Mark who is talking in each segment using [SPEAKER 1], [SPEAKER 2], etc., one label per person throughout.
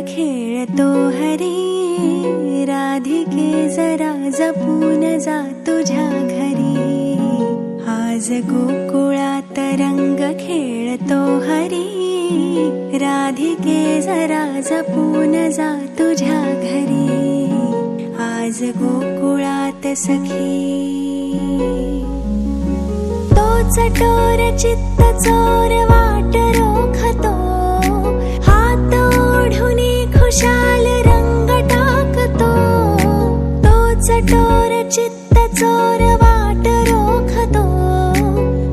[SPEAKER 1] खेळतो हरी। राधिके जरा जपून जा तुझ्या घरी। आज खेळतो हरी। राधिके जरा जपून जा तुझ्या घरी। आज गोकुळात सखी। तो चटोर चित्त चोर वाट चटोर चित्त चोर वाट रोखतो.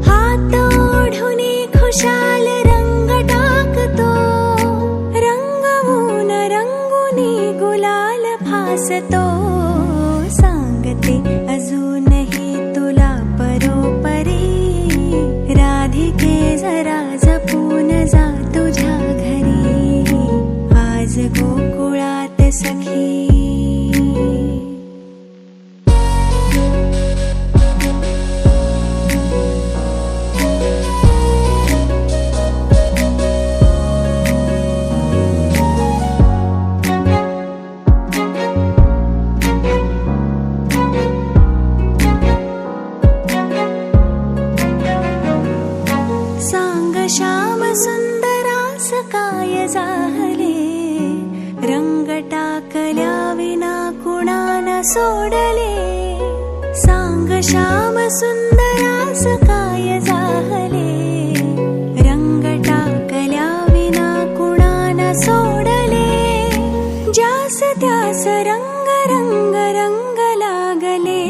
[SPEAKER 1] हात ओढुनी खुशाल रंग टाकतो. रंगवून रंगुनी गुलाल फासतो सांगते अजूनही तुला परोपरी. राधिके जरा जपून जा तुझ्या घरी. आज गोकुळात सखी. श्याम सुंदरास काय जाहले रंग टाकल्या विना कुणाला सोडले. सांग श्याम सुंदरास काय जाहले रंग टाकल्या विना कुणाला सोडले. ज्यास त्यास रंग रंग रंग लागले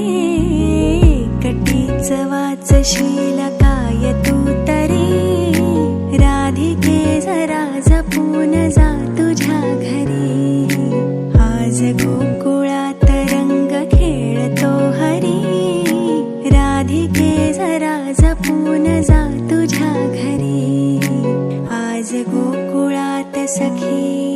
[SPEAKER 1] कटीच वाचशील राधिके जपून जा तुझ्या घरी. आज गोकुळात रंग खेळतो हरी. राधिके जरा जपून जा तुझ्या घरी. आज गोकुळात सखी